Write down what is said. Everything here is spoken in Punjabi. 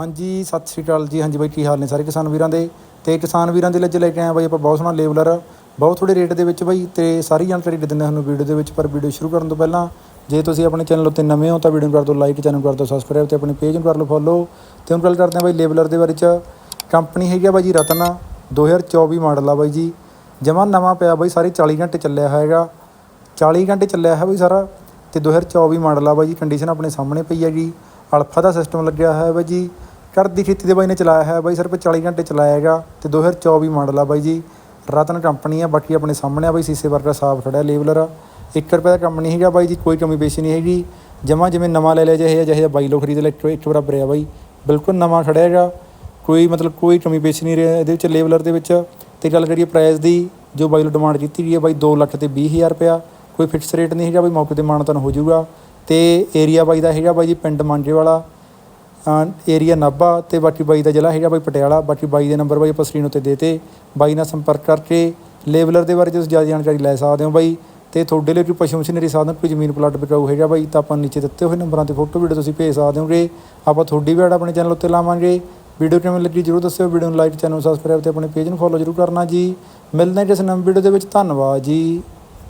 ਹਾਂਜੀ, ਸਤਿ ਸ਼੍ਰੀ ਅਕਾਲ ਜੀ। ਹਾਂਜੀ ਬਾਈ, ਕੀ ਹਾਲ ਨੇ ਸਾਰੇ ਕਿਸਾਨ ਵੀਰਾਂ ਦੇ? ਤੇ ਕਿਸਾਨ ਵੀਰਾਂ ਦੇ ਲਈ ਅੱਜ ਲੈ ਕੇ ਆਏ ਹਾਂ ਬਾਈ ਆਪਾਂ ਬਹੁਤ ਸੋਹਣਾ ਲੇਬਲਰ ਬਹੁਤ ਥੋੜੇ ਰੇਟ ਦੇ ਵਿੱਚ ਬਾਈ ਤੇ ਸਾਰੀ ਜਾਣਕਾਰੀ ਦੇ ਦਿੰਦੇ ਤੁਹਾਨੂੰ ਵੀਡੀਓ ਦੇ ਵਿੱਚ, ਪਰ ਵੀਡੀਓ ਸ਼ੁਰੂ ਕਰਨ ਤੋਂ ਪਹਿਲਾਂ ਜੇ ਤੁਸੀਂ ਆਪਣੇ ਚੈਨਲ ਉੱਤੇ ਨਵੇਂ ਹੋ ਤਾਂ ਵੀਡੀਓ ਨੂੰ ਕਰ ਦਿਓ ਲਾਈਕ, ਚੈਨਲ ਕਰ ਦਿਓ ਸਬਸਕ੍ਰਾਈਬ ਤੇ ਆਪਣੇ ਪੇਜ ਨੂੰ ਕਰ ਲਓ ਫੋਲੋ ਤੇ ਹੁਣ ਗੱਲ ਕਰਦੇ ਹਾਂ ਬਾਈ ਲੇਬਲਰ ਦੇ ਬਾਰੇ ਚ। ਕੰਪਨੀ ਹੈਗੀ ਆ ਬਾਈ ਜੀ ਰਤਨ 2024 ਮਾਡਲ ਆ ਬਾਈ ਜੀ। ਜਮਾਂ ਨਵਾਂ ਪਿਆ ਬਾਈ, ਸਾਰੇ 40 ਘੰਟੇ ਚੱਲਿਆ ਹੈਗਾ 40 ਘੰਟੇ ਚੱਲਿਆ ਹੈ ਬਾਈ ਸਾਰਾ। ਤੇ 2024 ਮਾਡਲ ਆ ਬਾਈ ਜੀ ਕੰਡੀਸ਼ਨ ਆਪਣੇ ਸਾਹਮਣੇ ਪਈ ਹੈਗੀ। ਅਲਫਾ ਦਾ ਸਿਸਟਮ ਲੱਗਿਆ ਹੋਇਆ ਹੈ ਬਾਈ ਜੀ। ਘਰ ਦੀ ਖੇਤੀ ਦੇ ਬਾਈ ਨੇ ਚਲਾਇਆ ਹੈ, ਬਾਈ ਸਿਰਫ 40 ਘੰਟੇ ਚਲਾਇਆ ਹੈਗਾ ਤੇ 2024 ਮਾਡਲ ਆ ਬਾਈ ਜੀ। ਰਤਨ ਕੰਪਨੀ ਆ, ਬਾਕੀ ਆਪਣੇ ਸਾਹਮਣੇ ਆ ਬਾਈ, ਸੀਸੇ ਵਰਗਾ ਸਾਫ਼ ਖੜਾ ਲੇਬਲਰ 1 ਰੁਪਏ ਦਾ ਕੰਮ ਨਹੀਂ ਹੈਗਾ ਬਾਈ ਜੀ, ਕੋਈ ਕਮੀ ਪੇਸ਼ੀ ਨਹੀਂ ਹੈਗੀ। ਜਮਾ ਜਿਵੇਂ ਨਵਾਂ ਲੈ ਲਿਆ, ਜਿਹੇ ਜਿਹੇ ਬਾਈ ਲੋ ਖਰੀਦ ਲੈ ਇੱਕ ਇੱਕ ਬਰਾਬਰ ਆ ਬਾਈ। ਬਿਲਕੁਲ ਨਵਾਂ ਖੜਿਆ ਹੈਗਾ। ਕੋਈ ਮਤਲਬ ਕੋਈ ਕਮੀ ਪੇਸ਼ੀ ਨਹੀਂ ਰਿਹਾ ਇਹਦੇ ਵਿੱਚ, ਲੇਬਲਰ ਦੇ ਵਿੱਚ। ਤੇ ਗੱਲ ਕਰੀਏ ਪ੍ਰਾਈਸ ਦੀ, ਜੋ ਬਾਈ ਨੂੰ ਡਿਮਾਂਡ ਕੀਤੀ ਗਈ ਹੈ ਬਾਈ 2 ਲੱਖ ਤੇ 20 ਹਜ਼ਾਰ ਰੁਪਇਆ। ਕੋਈ ਫਿਕਸ ਰੇਟ ਨਹੀਂ ਹੈਗਾ ਬਾਈ, ਮੌਕੇ ਤੇ ਮਾਨਤਨ ਹੋ ਜਾਊਗਾ। ਤੇ ਏਰੀਆ ਬਾਈ ਦਾ ਹੈਗਾ ਬਾਈ ਜੀ, ਪਿੰਡ ਮਾਂਜੇ ਵਾਲਾ। ਏਰੀਆ ਨਾਭਾ ਤੇ ਬਾਕੀ ਬਾਈ ਦਾ ਜ਼ਿਲ੍ਹਾ ਹੈਗਾ ਬਾਈ ਪਟਿਆਲਾ, ਬਾਕੀ ਬਾਈ ਦੇ ਨੰਬਰ ਬਾਈ ਆਪਾਂ ਸਕਰੀਨ ਉੱਤੇ ਦੇਤੇ ਬਾਈ ਨਾਲ ਸੰਪਰਕ ਕਰਕੇ ਲੇਬਲਰ ਦੇ ਬਾਰੇ ਤੁਸੀਂ ਜ਼ਿਆਦਾ ਜਾਣਕਾਰੀ ਲੈ ਸਕਦੇ ਹੋ ਬਾਈ। ਤੇ ਤੁਹਾਡੇ ਲਈ ਕੋਈ ਪਸ਼ੂ ਮਸ਼ੀਨਰੀ ਸਾਧਨ, ਕੋਈ ਜ਼ਮੀਨ ਪਲਾਟ ਵਿਕਾਊ ਹੈਗਾ ਬਾਈ, ਤਾਂ ਆਪਾਂ ਨੀਚੇ ਦਿੱਤੇ ਹੋਏ ਨੰਬਰਾਂ ਤੇ ਫੋਟੋ ਵੀਡੀਓ ਤੁਸੀਂ ਭੇਜ ਸਕਦੇ ਹੋਗੇ। ਆਪਾਂ ਤੁਹਾਡੀ ਵੀ ਐਡ ਆਪਣੇ ਚੈਨਲ ਉੱਤੇ ਲਾਵਾਂਗੇ। ਵੀਡੀਓ ਕਿਵੇਂ ਲੱਗੀ ਜਰੂਰ ਦੱਸਿਓ, ਵੀਡੀਓ ਨੂੰ ਲਾਈਕ ਚੈਨਲ ਨੂੰ ਸਬਸਕ੍ਰਾਈਬ ਤੇ ਆਪਣੇ ਪੇਜ ਨੂੰ ਫੋਲੋ ਜਰੂਰ ਕਰਨਾ ਜੀ। ਮਿਲਦੇ ਹਾਂ ਕਿਸੇ ਨਵੀਂ ਵੀਡੀਓ ਦੇ ਵਿੱਚ, ਧੰਨਵਾਦ ਜੀ।